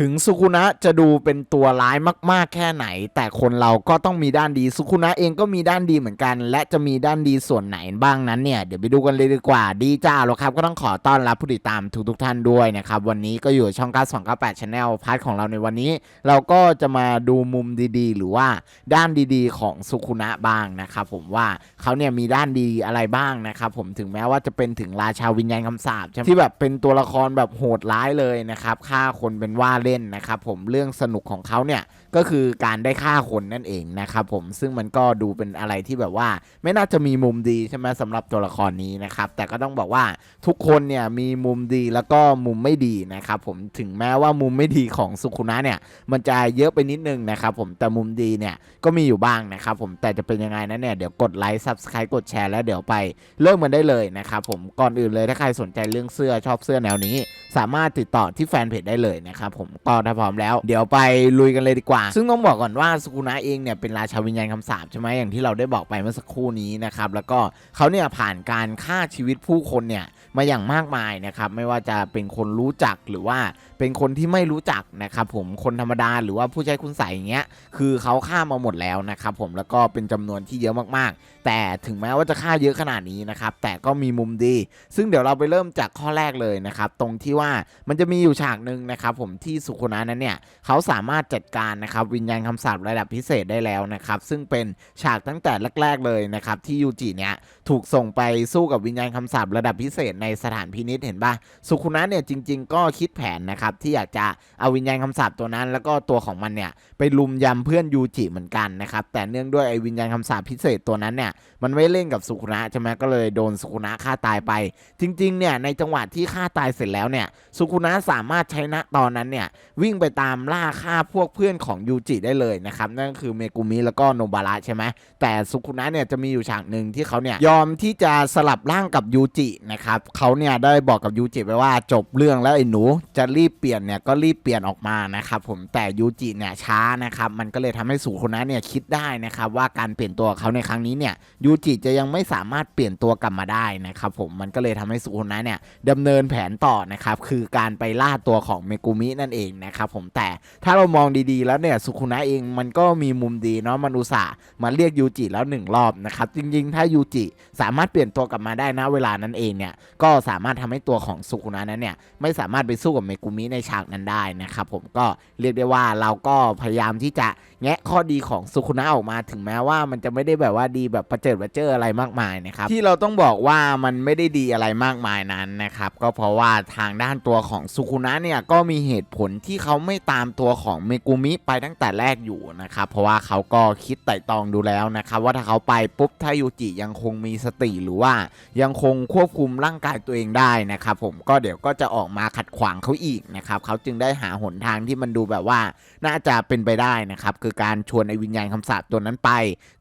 ถึงสุคุนะจะดูเป็นตัวร้ายมาก ๆ แค่ไหน แต่คนเราก็ต้องมีด้านดีสุคุนะเองก็มีด้านดีเหมือนกัน และจะมีด้านดีส่วนไหนบ้างนั้นเนี่ย เดี๋ยวไปดูกันเลยดีกว่า ดีจ้าแล้วครับ ก็ต้องขอต้อนรับผู้ติดตามทุกๆทท่านด้วยนะครับ วันนี้ก็อยู่ช่องการสองก้าแปดชาแนลพาร์ทของเราในวันนี้ เราก็จะมาดูมุมดีๆ หรือว่าด้านดีๆ ของสุคุนะบ้างนะครับผมว่าเขาเนี่ยมีด้านดีอะไรบ้างนะครับผมถึงแม้ว่าจะเป็นถึงราชาวิญญาณคำสาปใช่ไหมที่แบบเป็นตัวละครแบบโหดร้ายเลยนะครับฆ่าคนเป็นว่าเล่นนะครับผมเรื่องสนุกของเขาเนี่ย ก็คือการได้ฆ่าคนนั่นเองนะครับผมซึ่งมันก็ดูเป็นอะไรที่แบบว่า ไม่น่าจะมีมุมดีใช่ไหมสำหรับตัวละครนี้นะครับ แต่ก็ต้องบอกว่าทุกคนเนี่ยมีมุมดีแล้วก็มุมไม่ดีนะครับผมถึงแม้ว่ามุมไม่ดีของสุคุนะเนี่ยมันจะเยอะไปนิดนึงนะครับผมแต่มุมดีเนี่ยก็มีอยู่บ้างนะครับผมแต่จะเป็นยังไงนั้นเนี่ยเดี๋ยวกดไลค์ subscribe กดแชร์แล้วเดี๋ยวไปเริ่มมันได้เลยนะครับผมก่อนอื่นเลยถ้าใครสนใจเรื่องเสื้อชอบเสื้อแนวนี้ สามารถติดต่อที่แฟนเพจได้เลยนะครับผมก็ถ้าพร้อมแล้ว เดี๋ยวไปลุยกันเลยดีกว่าซึ่งต้องบอกก่อนว่าสุกุนะเองเนี่ยเป็นราชาวิญญาณคำสาปใช่ไหมอย่างที่เราได้บอกไปเมื่อสักครู่นี้นะครับแล้วก็เขาเนี่ยผ่านการฆ่าชีวิตผู้คนเนี่ยมาอย่างมากมายนะครับไม่ว่าจะเป็นคนรู้จักหรือว่าเป็นคนที่ไม่รู้จักนะครับผมคนธรรมดาหรือว่าผู้ใช้คุณใส่อย่างเงี้ยคือเขาฆ่ามาหมดแล้วนะครับผมแล้วก็เป็นจำนวนที่เยอะมากๆ แต่ถึงแม้ว่าจะฆ่าเยอะขนาดนี้นะครับแต่ก็มีมุมดี ซึ่งเดี๋ยวเราไปเริ่มจากข้อแรกเลยนะครับตรงที่ว่ามันจะมีอยู่ฉากหนึ่งนะครับผมที่สุโคนะนั้นเนี่ยเขาสามารถจัดการนะครับวิญญาณคำสาประดับพิเศษได้แล้วนะครับซึ่งเป็นฉากตั้งแต่แรก ๆเลยนะครับที่ยูจิเนี่ยถูกส่งไปสู้กับวิญญาณคำสาประดับพิเศษในสถานพินิษเห็นปะสุโคนะเนี่ยจริง ๆ ก็คิดแผนนะครับที่อยากจะเอาวิญญาณคำสาปตัวนั้น แล้วก็ตัวของมันเนี่ยไปลุมยำเพื่อนยูจิเหมือนกันนะครับแต่เนื่องด้วยไอ้วิญญาณคำสาปพิเศษตัวนั้นเนี่ยมันไม่เล่นกับสุคุนะใช่ไหมก็เลยโดนสุคุนะฆ่าตายไป จริงๆเนี่ยในจังหวะที่ฆ่าตายเสร็จแล้วเนี่ยสุคุนะสามารถใช้ณตอนนั้นเนี่ยวิ่งไปตามล่าฆ่าพวกเพื่อนของยูจิได้เลยนะครับนั่นก็คือเมกุมิแล้วก็โนบาระใช่ไหมแต่สุคุนะเนี่ยจะมีอยู่ฉากหนึ่งที่เขาเนี่ยยอมที่จะสลับร่างกับยูจินะครับเขาเนี่ยได้บอกกับยูจิไปว่าจบเรื่องแล้วไอ้หนูจะรีบเปลี่ยนเนี่ยก็รีบเปลี่ยนออกมานะครับผมแต่ยูจิเนี่ยช้านะครับมันก็เลยทำให้สุคุนะเนี่ยคิดได้นะครับว่าการเปลี่ยนตัวเขาในครั้งนี้เนี่ยยูจิจะยังไม่สามารถเปลี่ยนตัวกลับมาได้นะครับผมมันก็เลยทำให้สุคุนะเนี่ยดำเนินแผนต่อนะครับคือการไปล่าตัวของเมกุมินั่นเองนะครับผมแต่ถ้าเรามองดีๆแล้วเนี่ยสุคุนะเองมันก็มีมุมดีเนาะมันอุตส่าห์มาเรียกยูจิแล้วหนึ่งรอบนะครับจริงๆ ถ้ายูจิสามารถเปลี่ยนตัวกลับมาได้นะเวลานั้นเองเนี่ยก็สามารถทำให้ตัวของสุคุนะนั้นเนี่ยไม่สามารถไปสู้กับเมกุมิในฉากนั้นได้นะครับผมก็เรียกได้ว่าเราก็พยายามที่จะแงะข้อดีของสุคุนะออกมาถึงแม้ว่ามันจะไม่ได้แบบว่าดีแบบประเจิดประเจออะไรมากมายนะครับที่เราต้องบอกว่ามันไม่ได้ดีอะไรมากมายนั้นนะครับก็เพราะว่าทางด้านตัวของสุคุนะเนี่ยก็มีเหตุผลที่เขาไม่ตามตัวของเมกุมิไปตั้งแต่แรกอยู่นะครับเพราะว่าเขาก็คิดไต่ตองดูแล้วนะครับว่าถ้าเขาไปปุ๊บถ้ายูจิยังคงมีสติหรือว่ายังคงควบคุมร่างกายตัวเองได้นะครับผมก็เดี๋ยวก็จะออกมาขัดขวางเขาอีกนะครับเขาจึงได้หาหนทางที่มันดูแบบว่าน่าจะเป็นไปได้นะครับคือการชวนไอ้วิญญาณคำสาปตัวนั้นไป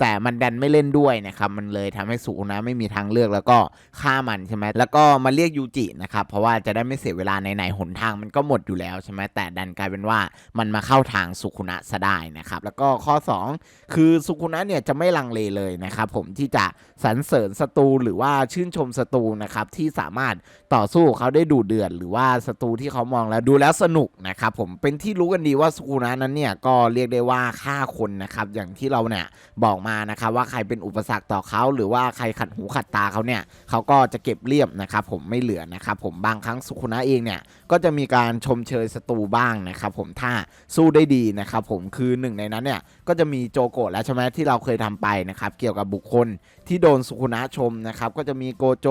แต่มันดันไม่เล่นด้วยนะครับมันเลยทำให้สุนะไม่มีทางเลือกแล้วก็ฆ่ามันใช่ไหมแล้วก็มาเรียกยูจินะครับเพราะว่าจะได้ไม่เสียเวลาไหนๆหนทางมันก็หมดอยู่แล้วใช่ไหมแต่ดันกลายเป็นว่ามันมาเข้าทางสุคุนะซะได้นะครับแล้วก็ข้อ 2 คือสุคุนะเนี่ยจะไม่ลังเลเลยนะครับผมที่จะสรรเสริญศัตรูหรือว่าชื่นชมศัตรูนะครับที่สามารถต่อสู้เขาได้ดูเดือดหรือว่าศัตรูที่เขามองแล้วดูแล้วสนุกนะครับผมเป็นที่รู้กันดีว่าสุคุนะนั้นเนี่ยก็เรียกได้ว่าฆ่าคนนะครับอย่างที่เราเนี่ยบอกมานะครับว่าใครเป็นอุปสรรคต่อเขาหรือว่าใครขัดหูขัดตาเขาเนี่ยเขาก็จะเก็บเรียบนะครับผมไม่เหลือนะครับผมบางครั้งสุคุนะเองเนี่ยก็จะมีการชมเชยศัตรูบ้างนะครับผมถ้าสู้ได้ดีนะครับผมคือหนึ่งในนั้นเนี่ยก็จะมีโจโกะแล้วใช่ไหมที่เราเคยทำไปนะครับเกี่ยวกับบุคคลที่โดนสุคุนะชมนะครับก็จะมีโกโจ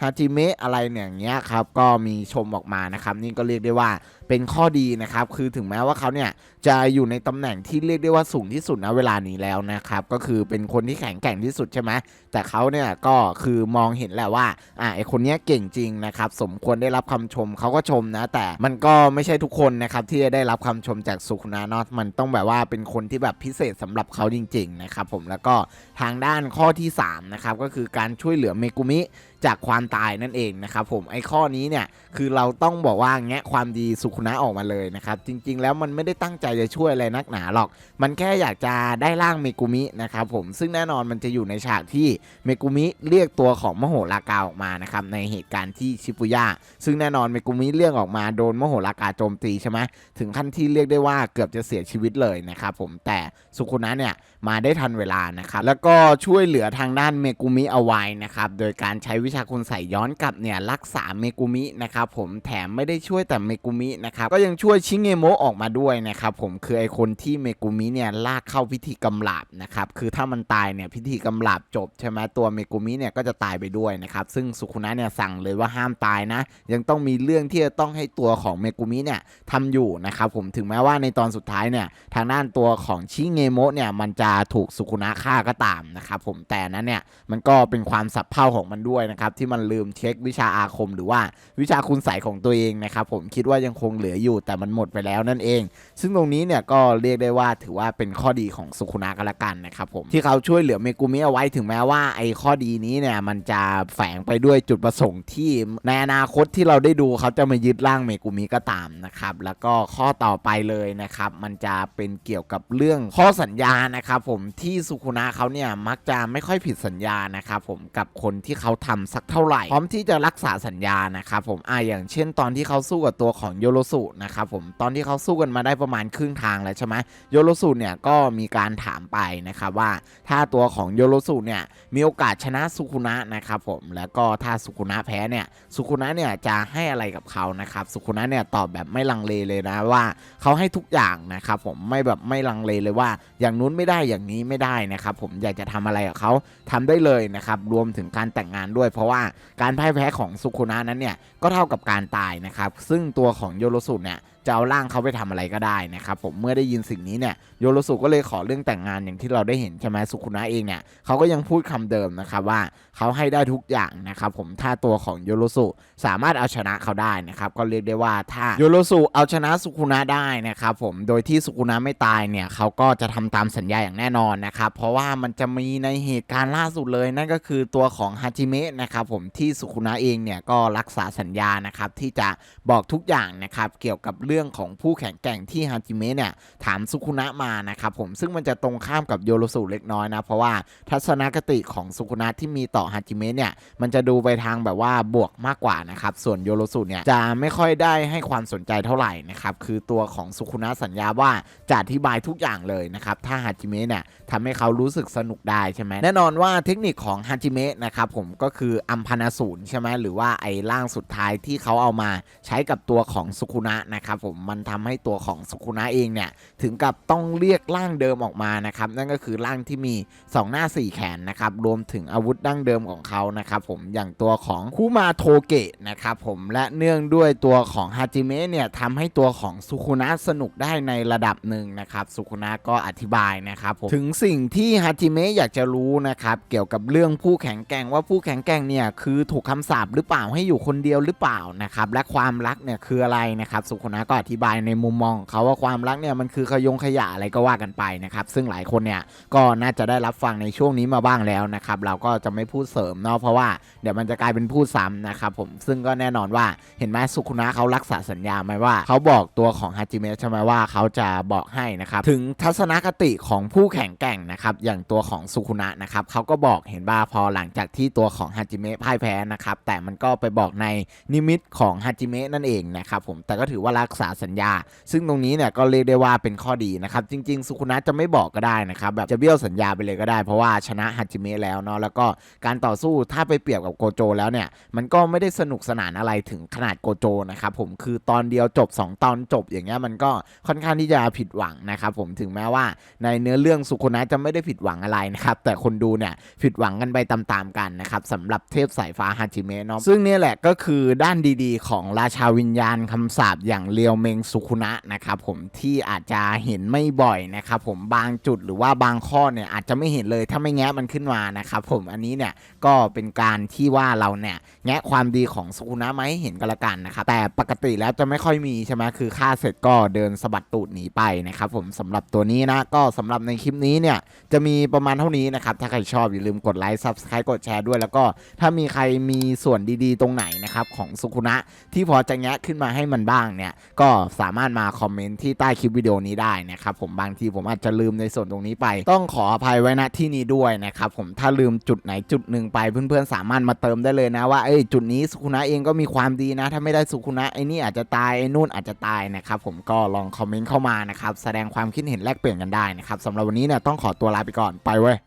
ฮาจิเมะอะไรเนี่ยอย่างเงี้ยครับก็มีชมออกมานะครับนี่ก็เรียกได้ว่าเป็นข้อดีนะครับคือถึงแม้ว่าเขาเนี่ยจะอยู่ในตำแหน่งที่เรียกได้ว่าสูงที่สุดณเวลานี้แล้วนะครับก็คือเป็นคนที่แข็งแกร่งที่สุดใช่ไหมแต่เขาเนี่ยก็คือมองเห็นแหละว่าอ่าไอคนนี้เก่งจริงนะครับสมควรได้รับคำชมเขาก็ชมนะ แต่มันก็ไม่ใช่ทุกคนนะครับที่จะได้รับคำชมจากสุขุนาเนาะมันต้องแบบว่าเป็นคนที่แบบพิเศษสำหรับเขาจริงๆนะครับผมแล้วก็ทางด้านข้อที่3นะครับก็คือการช่วยเหลือเมกุมิ จากความตายนั่นเองนะครับผมไอ้ข้อนี้เนี่ยคือเราต้องบอกว่าแงะความดีสุขุนะออกมาเลยนะครับจริงๆ แล้วมันไม่ได้ตั้งใจจะช่วยอะไรนักหนาหรอก มันแค่อยากจะได้ร่างเมกุมินะครับผมซึ่งแน่นอนมันจะอยู่ในฉากที่เมกุมิเรียกตัวของมโหรากาออกมานะครับในเหตุการณ์ที่ชิปุย่าซึ่งแน่นอนเมกุมิเรียกออกมาโดนมโหรากาโจมตีใช่ไหมถึงขั้นที่เรียกได้ว่าเกือบจะเสียชีวิตเลยนะครับผมแต่สุขุนะเนี่ยมาได้ทันเวลานะครับแล้วก็ช่วยเหลือทางด้านเมกุมิเอาไว้นะครับโดยการใช้วิชาคุณใส่ย้อนกลับเนี่ยรักษาเมกุมินะครับผมแถมไม่ได้ช่วยแต่เมกุมินะครับก็ยังช่วยชิเงโมะออกมาด้วยนะครับผมคือไอคนที่เมกุมิเนี่ยลากเข้าพิธีกำลาบนะครับคือถ้ามันตายเนี่ยพิธีกำลาบจบใช่ไหมตัวเมกุมิเนี่ยก็จะตายไปด้วยนะครับซึ่งสุขุนะเนี่ยสั่งเลยว่าห้ามตายนะ ยังต้องมีเรื่องที่จะต้องให้ตัวของเมกุมิเนี่ยทำอยู่นะครับผมถึงแม้ว่าในตอนสุดท้ายเนี่ยทางด้านตัวของชิเงโมะเนี่ยมันจะถูกสุขุนะฆ่าก็ตามนะครับผมแต่นั้นเนี่ยมันก็เป็นความสับเพร่าของมันด้วยนะครับที่มันลืมเช็ควิชาอาคม หรือว่าวิชาคุณใสยของตัวเองนะครับผมคิดว่ายังคงเหลืออยู่แต่มันหมดไปแล้วนั่นเอง ซึ่งตรงนี้เนี่ยก็เรียกได้ว่าถือว่าเป็นข้อดีของสุขุนะกันละกันนะครับผมที่เขาช่วยเหลือเมกุมิเอาไว้ถึงแม้ว่าไอ้ข้อดีนี้เนี่ยมันจะแฝงไปด้วยจุดประสงค์ที่ในอนาคตที่เราได้ดูเขาจะมายึดร่างเมกุมิก็ตามนะครับแล้วก็ข้อต่อไปเลยนะครับมันจะเป็นเกี่ยวกับเรื่องข้อสัญญานะครับผมที่สุขุนะเขาเนี่ยมักจะไม่ค่อยผิดสัญญานะครับผมกับคนที่เขาทำสักเท่าไหร่ พร้อมที่จะรักษาสัญญานะครับผมอ่าอย่างเช่นตอนที่เขาสู้กับตัวของโยโรสุนะครับผมตอนที่เขาสู้กันมาได้ประมาณครึ่งทางแล้วใช่ไหมโยโรสุเนี่ยก็มีการถามไปนะครับว่าถ้าตัวของโยโรสุเนี่ยมีโอกาสชนะสุขุนะนะครับผมแล้วก็ถ้าสุขุนะแพ้เนี่ยสุขุนะเนี่ยจะให้อะไรกับเขานะครับสุขุนะเนี่ยตอบแบบไม่ลังเลเลยนะว่าเขาให้ทุกอย่างนะครับผมไม่แบบไม่ลังเลเลยว่า อย่างนู้นไม่ได้อย่างนี้ไม่ได้นะครับผมอยากจะทำอะไรกับเขาทำได้เลยนะครับรวมถึงการแต่งงานด้วยเพราะว่าการพ่ายแพ้ของสุขุนะนั้นเนี่ยก็เท่ากับการตายนะครับ ซึ่งตัวของโยโรสุเนี่ย จะเอาร่างเขาไปทำอะไรก็ได้นะครับผมเมื่อได้ยินสิ่งนี้เนี่ยโยโรสุก็เลยขอเรื่องแต่งงานอย่างที่เราได้เห็นใช่ไหมสุขุนะเองเนี่ยเขาก็ยังพูดคำเดิมนะครับว่าเขาให้ได้ทุกอย่างนะครับผมถ้าตัวของโยโรสุสามารถเอาชนะเขาได้นะครับก็เรียกได้ว่าถ้าโยโรสุเอาชนะสุขุนะได้นะครับผมโดยที่สุขุนะไม่ตายเนี่ยเขาก็จะทำตามสัญญาอย่างแน่นอนนะครับเพราะว่ามันจะมีในเหตุการณ์ล่าสุดเลยนั่นก็คือตัวของฮาจิเมะนะครับผมที่สุขุนะเองเนี่ยก็รักษาสัญญานะครับที่จะบอกทุกอย่างนะครับเกี่ยวกับเรื่องื่องของผู้แข่งแก่งที่ฮาจิเมะเนี่ยถามสุขุนะมานะครับผมซึ่งมันจะตรงข้ามกับโยโรสุเล็กน้อยนะเพราะว่าทัศนคติของสุขุนะที่มีต่อฮาจิเมะเนี่ยมันจะดูไปทางแบบว่าบวกมากกว่านะครับส่วนโยโรสุเนี่ยจะไม่ค่อยได้ให้ความสนใจเท่าไหร่นะครับคือตัวของสุขุนะสัญญาว่าจะอธิบายทุกอย่างเลยนะครับถ้าฮาจิเมะเนี่ยทำให้เขารู้สึกสนุกได้ใช่ไหมแน่นอนว่าเทคนิคของฮาจิเมะนะครับผมก็คืออัมพานาสูนใช่ไหมหรือว่าไอ้ร่างสุดท้ายที่เขาเอามาใช้กับตัวของสุขุนะนะครับผมมันทำให้ตัวของสุขุนะเองเนี่ยถึงกับต้องเรียกร่างเดิมออกมานะครับนั่นก็คือร่างที่มี 2 หน้า 4 แขนนะครับรวมถึงอาวุธดั้งเดิมของเขานะครับผมอย่างตัวของคุมาโทเกะนะครับผมและเนื่องด้วยตัวของฮาจิเมะเนี่ยทำให้ตัวของสุขุนะสนุกได้ในระดับหนึ่งนะครับสุขุนะก็อธิบายนะครับผมถึงสิ่งที่ฮาจิเมะอยากจะรู้นะครับเกี่ยวกับเรื่องผู้แข็งแกร่งว่าผู้แข็งแกร่งเนี่ยคือถูกคำสาปหรือเปล่าให้อยู่คนเดียวหรือเปล่านะครับและความรักเนี่ยคืออะไรนะครับสุขุนะก็อธิบายในมุมมองของเขาว่าความรักเนี่ยมันคือขยงขยะอะไรก็ว่ากันไปนะครับ ซึ่งหลายคนเนี่ยก็น่าจะได้รับฟังในช่วงนี้มาบ้างแล้วนะครับเราก็จะไม่พูดเสริมเนาะเพราะว่าเดี๋ยวมันจะกลายเป็นพูดซ้ำนะครับผมซึ่งก็แน่นอนว่าเห็นไหมสุขุนะเขารักษาสัญญาไหมว่าเขาบอกตัวของฮาจิเมะใช่ไหมว่าเขาจะบอกให้นะครับถึงทัศนคติของผู้แข่งแกร่งนะครับอย่างตัวของสุขุนะนะครับเขาก็บอกเห็นว่าพอหลังจากที่ตัวของฮาจิเมะพ่ายแพ้นะครับแต่มันก็ไปบอกในนิมิตของฮาจิเมะนั่นเองนะครับผมแต่ก็ถือว่ารักษาสัญญา ซึ่งตรงนี้เนี่ยก็เรียกได้ว่าเป็นข้อดีนะครับ จริง ๆ สุขุนะจะไม่บอกก็ได้นะครับแบบจะเบี้ยวสัญญาไปเลยก็ได้ เพราะว่าชนะฮาจิเมะแล้วเนาะแล้วก็การต่อสู้ถ้าไปเปรียบกับโกโจแล้วเนี่ยมันก็ไม่ได้สนุกสนานอะไรถึงขนาดโกโจนะครับผมคือตอนเดียวจบ 2 ตอนจบอย่างเงี้ยมันก็ค่อนข้างที่จะผิดหวังนะครับผมถึงแม้ว่าในเนื้อเรื่องสุขุนะจะไม่ได้ผิดหวังอะไรนะครับแต่คนดูเนี่ยผิดหวังกันไปตามๆกันนะครับสำหรับเทพสายฟ้าฮาจิเมะเนาะซึ่งเนี่ยแหละก็คือด้านดีๆ ของราชาวิญญาณคำสาปอย่างเรียวยวเมงสุคุนะนะครับผมที่อาจจะเห็นไม่บ่อยนะครับผมบางจุดหรือว่าบางข้อเนี่ยอาจจะไม่เห็นเลยถ้าไม่แงะมันขึ้นมานะครับผมอันนี้เนี่ยก็เป็นการที่ว่าเราเนี่ยแงะความดีของสุคุนะมาให้เห็นกันละกันนะครับแต่ปกติแล้วจะไม่ค่อยมีใช่ไหมคือฆ่าเสร็จก็เดินสะบัดตูดหนีไปนะครับผมสำหรับตัวนี้นะก็สำหรับในคลิปนี้เนี่ยจะมีประมาณเท่านี้นะครับถ้าใครชอบอย่าลืมกดไลค์ subscribe กดแชร์ด้วยแล้วก็ถ้ามีใครมีส่วนดีๆ ตรงไหนนะครับของสุคุนะที่พอจะแงะขึ้นมาให้มันบ้างเนี่ยก็สามารถมาคอมเมนต์ที่ใต้คลิปวิดีโอนี้ได้นะครับผมบางทีผมอาจจะลืมในส่วนตรงนี้ไป ต้องขออภัยไว้ณที่นี้ด้วยนะครับผมถ้าลืมจุดไหนจุดหนึ่งไปเพื่อนๆสามารถมาเติมได้เลยนะว่าเอ้ยจุดนี้สุคุนะเองก็มีความดีนะ ถ้าไม่ได้สุคุนะไอ้นี่อาจจะตายไอ้นู่นอาจจะตายนะครับผมก็ลองคอมเมนต์เข้ามานะครับแสดงความคิดเห็นแลกเปลี่ยนกันได้นะครับสำหรับวันนี้เนี่ยต้องขอตัวลาไปก่อนไปเว้ย